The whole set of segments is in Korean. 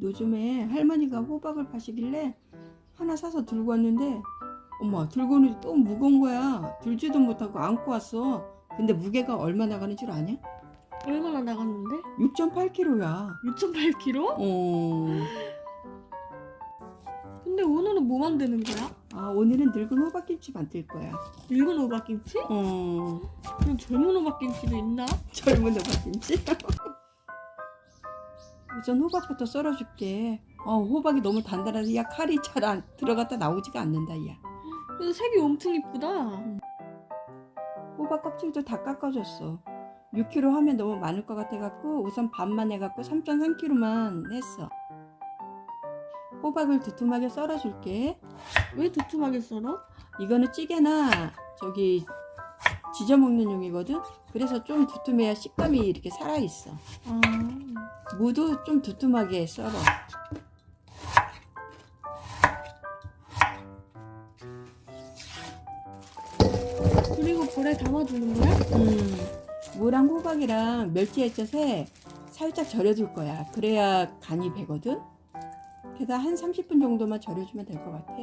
요즘에 할머니가 호박을 파시길래 하나 사서 들고 왔는데 엄마 들고 오는데 또 무거운 거야. 들지도 못하고 안고 왔어. 근데 무게가 얼마 나가는 줄 아냐? 얼마나 나갔는데? 6.8kg야. 6.8kg? 어. 근데 오늘은 뭐 만드는 거야? 아 오늘은 늙은 호박김치 만들 거야. 늙은 호박김치? 어. 그럼 젊은 호박김치도 있나? 젊은 호박김치. 우선 호박부터 썰어줄게. 어 호박이 너무 단단해서 야 칼이 잘 안 들어갔다 나오지가 않는다 야. 근데 색이 엄청 이쁘다. 호박 껍질도 다 깎아줬어. 6kg 하면 너무 많을 것 같아갖고 우선 반만 해갖고 3.3kg만 했어. 호박을 두툼하게 썰어줄게. 왜 두툼하게 썰어? 이거는 찌개나 저기 지져 먹는 용이거든. 그래서 좀 두툼해야 식감이 이렇게 살아있어. 아, 무도 좀 두툼하게 썰어. 그리고 볼에 담아주는 거야? 음, 무랑 호박이랑 멸치 액젓에 살짝 절여줄 거야. 그래야 간이 배거든. 게다가 한 30분 정도만 절여주면 될 것 같아.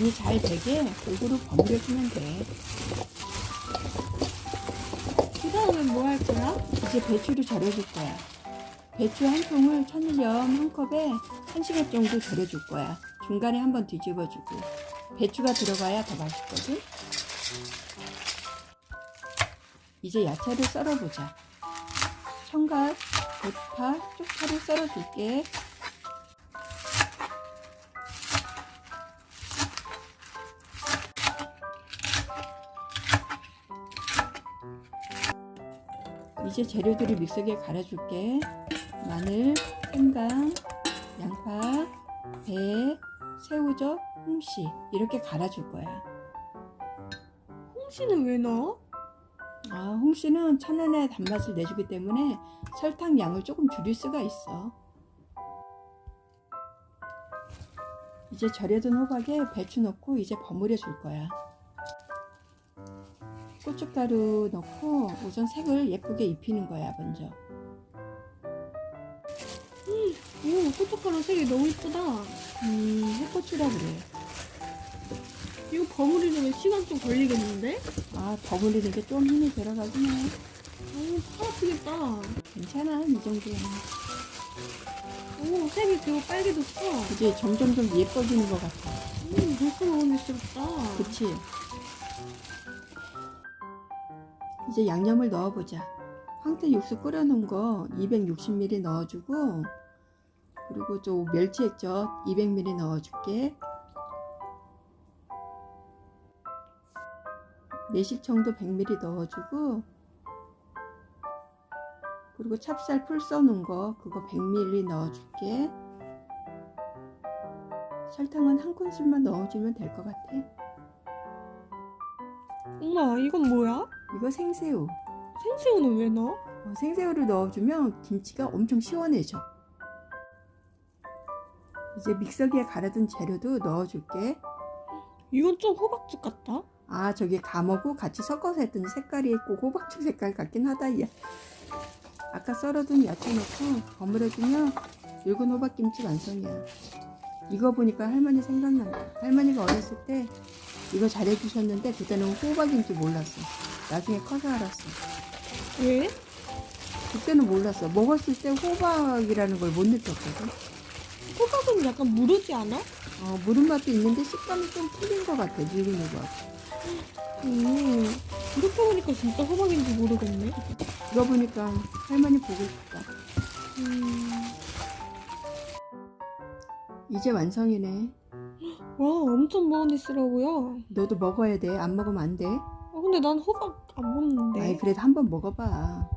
간이 잘 배게 골고루 버무려주면 돼. 그 다음엔 뭐할 거야? 이제 배추를 절여줄 거야. 배추 한 통을 천일염 한 컵에 한 시간 정도 절여줄 거야. 중간에 한번 뒤집어주고. 배추가 들어가야 더 맛있거든. 이제 야채를 썰어보자. 청각, 대파, 쪽파를 썰어줄게. 이제 재료들을 믹서기에 갈아줄게. 마늘, 생강, 양파, 배, 새우젓, 홍시 이렇게 갈아줄 거야. 홍시는 왜 넣어? 아, 홍시는 천연의 단맛을 내주기 때문에 설탕 양을 조금 줄일 수가 있어. 이제 절여둔 호박에 배추 넣고 이제 버무려 줄 거야. 고춧가루 넣고 우선 색을 예쁘게 입히는 거야, 먼저. 오, 고춧가루 색이 너무 이쁘다. 음, 해고추라 그래. 이거 버무리려면 시간 좀 걸리겠는데? 아, 버무리는 게 좀 힘이 들어가긴 해. 오, 팔 아프겠다. 괜찮아, 이 정도야. 오, 색이 되게 빨개졌어. 이제 점점 좀 예뻐지는 것 같아. 음, 벌써 먹으니까 그치? 이제 양념을 넣어보자. 황태 육수 끓여놓은 거 260ml 넣어주고, 그리고 또 멸치 액젓 200ml 넣어줄게. 매실청도 100ml 넣어주고, 그리고 찹쌀 풀 써놓은 거 그거 100ml 넣어줄게. 설탕은 한 큰술만 넣어주면 될 것 같아. 엄마, 이건 뭐야? 이거 생새우. 생새우는 왜 넣어? 어, 생새우를 넣어주면 김치가 엄청 시원해져. 이제 믹서기에 갈아둔 재료도 넣어줄게. 이건 좀 호박죽 같다. 아, 저기 감하고 같이 섞어서 했더니 색깔이 꼭 호박죽 색깔 같긴 하다, 야. 아까 썰어둔 야채 넣고 버무려주면 늙은 호박김치 완성이야. 이거 보니까 할머니 생각난다. 할머니가 어렸을 때 이거 잘해주셨는데 그때는 호박인지 몰랐어. 나중에 커서 알았어. 왜? 그때는 몰랐어. 먹었을 때 호박이라는 걸 못 느꼈거든. 호박은 약간 무르지 않아? 어, 물은 맛도 있는데 식감이 좀 틀린 것 같아. 늙은 호박. 음, 이렇게 보니까 진짜 호박인지 모르겠네. 이거 보니까 할머니 보고 싶다. 음, 이제 완성이네. 와, 엄청 먹으니스러워요. 너도 먹어야 돼. 안 먹으면 안 돼. 아, 근데 난 호박 안 먹는데. 아이 그래도 한번 먹어봐.